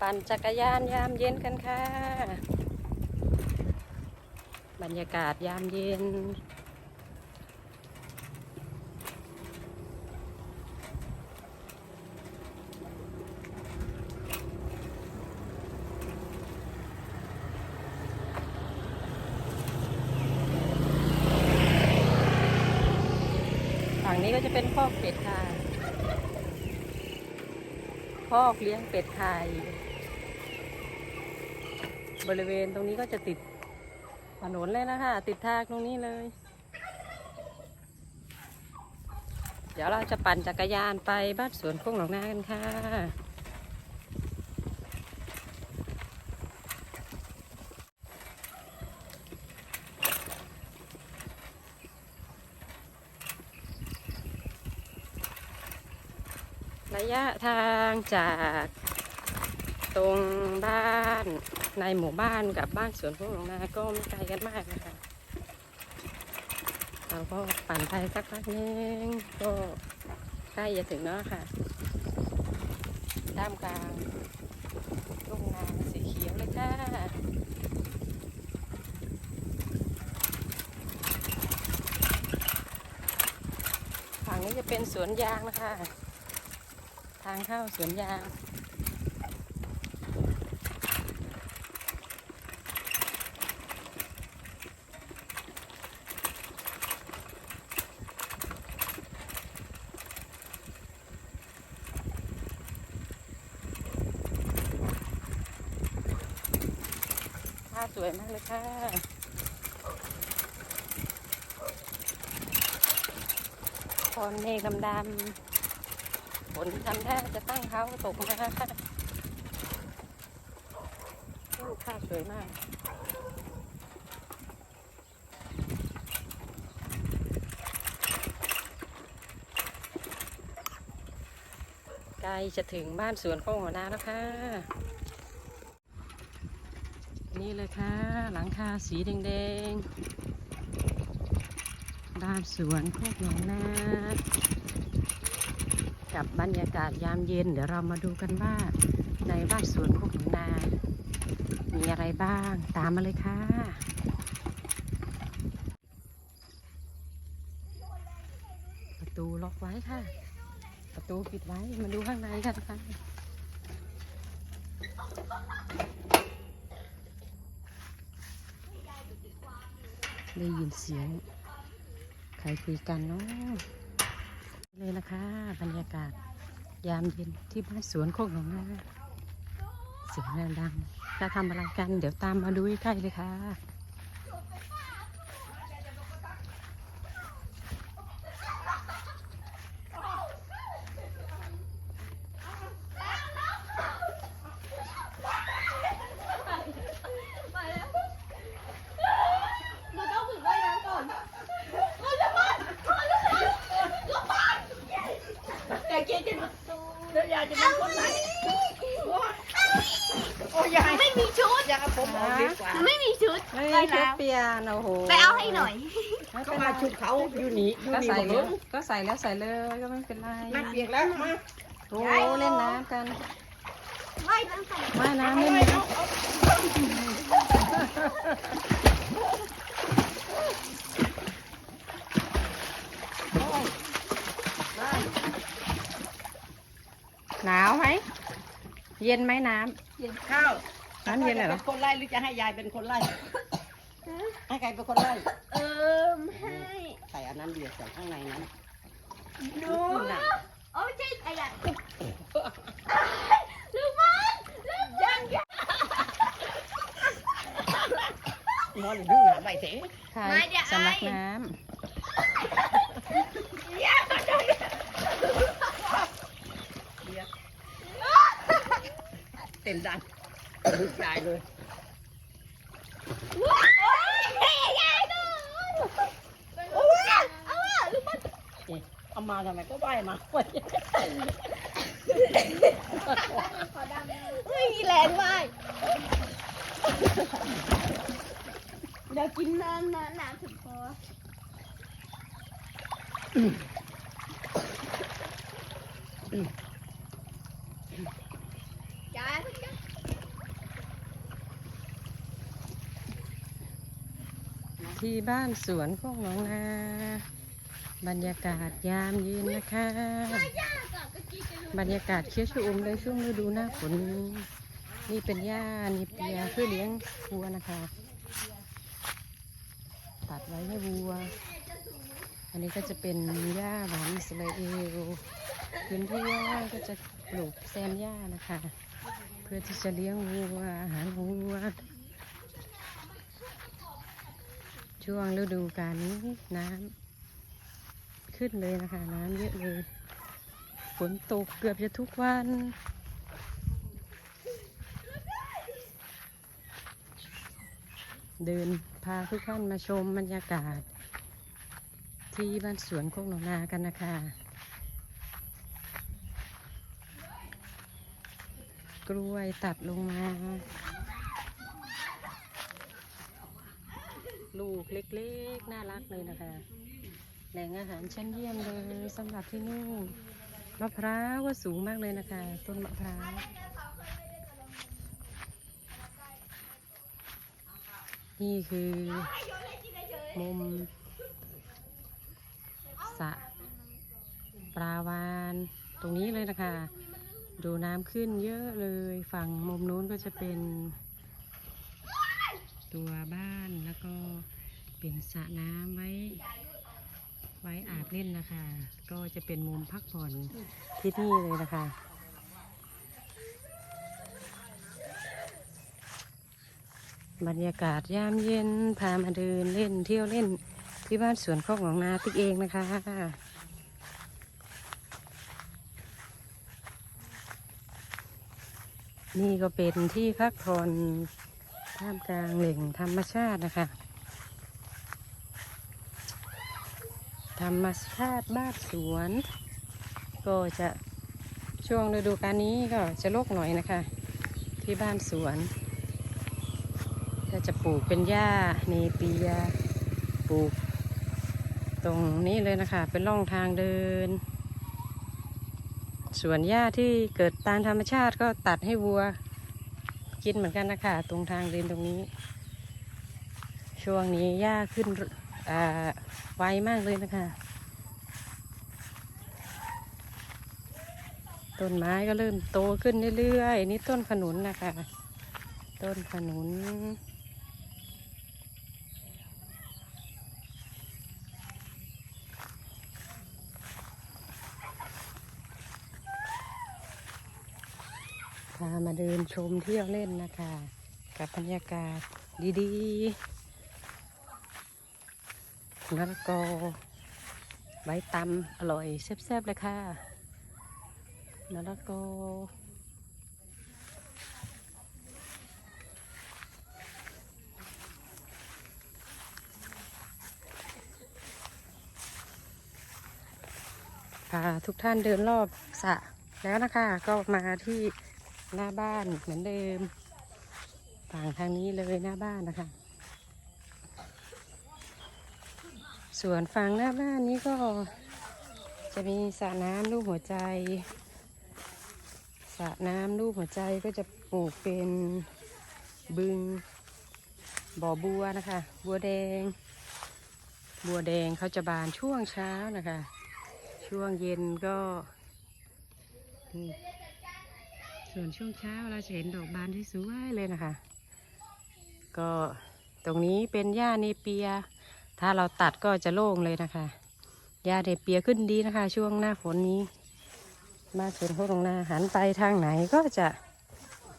ปั่นจักรยานยามเย็นกันค่ะ บรรยากาศยามเย็น ฝั่งนี้ก็จะเป็นคอกเป็ดค่ะคอกเลี้ยงเป็ดไทย บริเวณตรงนี้ก็จะติดถนนเลยนะคะ ติดทางตรงนี้เลย เดี๋ยวเราจะปั่นจักรยานไปบ้านสวนโค้งหนองนากันค่ะระยะทางจากตรงบ้าน ในหมู่บ้านกับบ้านสวนพวกหลงนาก็ไม่ไกลกันมากนะคะ เราก็ปั่นไปสักพักนึงก็ใกล้จะถึงแล้วค่ะท่ามกลางทุ่งนาสีเขียวเลยค่ะฝั่งนี้จะเป็นสวนยางนะคะ ทางเข้าสวนยาง วยมากเลยค่ะคอนเมฆดำๆฝนทำท่าจะตั้งเขาตกมาโอ้ค่าสวยมากใกล้จะถึงบ้านสวนของหัวหน้าแล้วค่ะ นี่เลยค่ะ หลังคาสีแดงๆบ้านสวนโคกหนองนากับบรรยากาศยามเย็น เดี๋ยวเรามาดูกันว่า ในบ้านสวนโคกหนองนา มีอะไรบ้างตามมาเลยค่ะประตูล็อกไว้ค่ะ ประตูปิดไว้มาดูข้างในกันค่ะ ได้ยินเสียงใครคุยกันเนาะเลยนะคะ บรรยากาศ ยามเย็นที่บ้านสวนโคกหนองนาเสียงดังๆจะทำอะไรกัน เดี๋ยวตามมาดูใกล้เลยค่ะ เราต้องฝึกว่ายน้ำก่อนแต่เกจะเดี๋ยวยายจะเป็นคนไหนโอ้ยาย ไม่มีชุด ยายผมออกดีกว่า ไม่ มีชุดเฮ้ยว่ายชุดน้เปียโนโหำไปเอาให้หน่อย ไม่เขาเป็นไรมาชุดเขาอยู่นี่อยู่ก็นี่ใส่หมดเลแล้วยก็ใส่แล้วใส่เลยก็ไม่เป็นไรน้ำเปียกแล้วมาโอ้เล่นน้ำกันว่ายน้ำใส่ว่ายน้ำเอาไม่ไว้มีเอาเอาหนาวไหมเย็นไหมน้เย็นข้าวำ น้ำเย็นเหรอ ป็คนไล่หรือจะให้ยายเป็นคนไล่ ให้ใครเป็นคนไล่ เอิมให้ใส่อันนั้นเดียวใส่ข้างในนั้นหนูน่ะโอ้ใช่ไอ้ยันลูกมันลูกยังยังนอนอยู่ดึงหาใบเสงใช่ไม่เดี๋ยวสำลักไอ้น้เต็มดังลูกยายเลยเฮ้ยยา ยดูเอาว่ะเลูกมันเอามาทำไมก็ไหวมาไหวไม่มีแรงว่ายเดี๋ยวกินน้ำน้ำน้ำถึงคอยาย ที่บ้านสวนพวกหน้องนาบรรยากาศยามเย็นนะคะ บรรยากาศเขียวชอุ่มเลยช่วงฤดูหน้าฝนนี่เป็นหญ้านิเปียเพื่อเลี้ยงวัวนะคะ ตัดไว้ให้วัว อันนี้ก็จะเป็นหญ้าหวานอิสราเอลพื้นที่ว่างก็จะปลูกแซมหญ้านะคะ เพื่อที่จะเลี้ยงวัวอาหารของวัว ช่วงฤดูกาลนี้น้ำขึ้นเลยนะคะ น้ำเยอะเลย ฝนตกเกือบจะทุกวัน เดินพาทุกท่านมาชมบรรยากาศ ที่บ้านสวนโคกหนองนากันนะคะ กล้วยตัดลงมา ลูกเล็กๆ น่ารักเลยนะคะ แหล่งอาหารชั้นเยี่ยมเลยสำหรับที่นู่นมะพร้าวก็สูงมากเลยนะคะ ต้นมะพร้าวนี่คือมุมสระปลาวานตรงนี้เลยนะคะ ดูน้ำขึ้นเยอะเลยฝั่งมุมนู้นก็จะเป็นตัวบ้านแล้วก็ เป็นสระน้ำไว้ ไว้อาบเล่นนะคะ ก็จะเป็นมุมพักผ่อนที่นี่เลยนะคะบรรยากาศยามเย็นพามาเดินเล่นเที่ยวเล่นที่บ้านสวนคอกหนองนาติ๊กเองนะคะ นี่ก็เป็นที่พักผ่อนท่ามกลางแหล่งธรรมชาตินะคะ ธรรมชาติบ้านสวน ก็จะช่วงฤดูกาลนี้ก็จะโรคหน่อยนะคะ ที่บ้านสวนก็จะปลูกเป็นหญ้าเนปียปลูก ตรงนี้เลยนะคะ เป็นร่องทางเดิน ส่วนหญ้าที่เกิดตามธรรมชาติก็ตัดให้วัวกินเหมือนกันนะคะ ตรงทางเดินตรงนี้ ช่วงนี้หญ้าขึ้น ไวมากเลยนะคะ ต้นไม้ก็เริ่มโตขึ้นเรื่อยๆนี่ต้นขนุนนะคะ ต้นขนุนพามาเดินชมเที่ยวเล่นนะคะ กับบรรยากาศดีๆ มะละกอใบตำอร่อยแซ่บๆเลยค่ะมะละกอพาทุกท่านเดินรอบสระแล้วนะคะ ก็มาที่หน้าบ้านเหมือนเดิม ฝั่งทางนี้เลยหน้าบ้านนะคะ ส่วนฝั่งหน้าบ้านนี้ก็จะมีสระน้ำรูปหัวใจสระน้ำรูปหัวใจก็จะปลูกเป็นบึงบ่อบัวนะคะ บัวแดง บัวแดงเขาจะบานช่วงเช้านะคะ ช่วงเย็นก็ส่วนช่วงเช้าเราจะเห็นดอกบานที่สวยเลยนะคะ ก็ตรงนี้เป็นหญ้าเนเปีย ถ้าเราตัดก็จะโล่งเลยนะคะหญ้าเนเปียขึ้นดีนะคะ ช่วงหน้าฝนนี้ มาสวนโคกตรงนาหันไปทางไหนก็จะ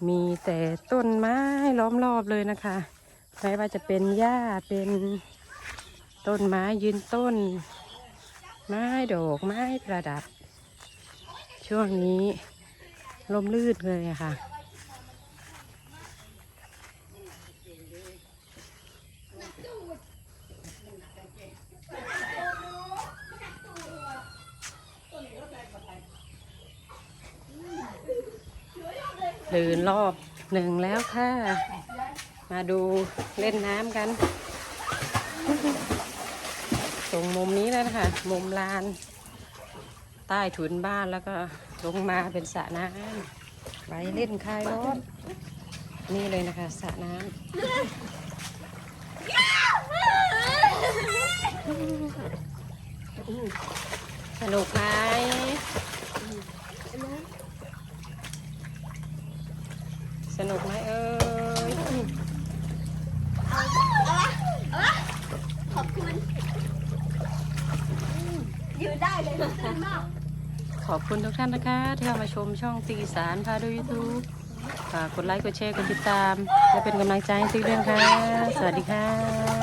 มีแต่ต้นไม้ล้อมรอบเลยนะคะไม่ว่าจะเป็นหญ้าเป็นต้นไม้ยืนต้น ไม้ดอกไม้ประดับ ช่วงนี้ลมลื่นเลยะค่ะ เดินรอบหนึ่งแล้วค่ะ มาดูเล่นน้ำกัน ตรงมุมนี้แล้วนะคะ มุมลาน ใต้ถุนบ้านแล้วก็ลงมาเป็นสระน้ำไว้เล่นคลายร้อนนี่เลยนะคะสระน้ำสนุกไหม เอ้ยเอาวะเอาวะขอบคุณยืนได้เลยนะตื่นมากขอบคุณทุกท่านนะคะ ที่เข้ามาชมช่องตีสารพาดูยูทูบฝากกดไลค์กดแชร์กดติดตาม และเป็นกำลังใจให้ติ๊กเรื่องค่ะ สวัสดีค่ะ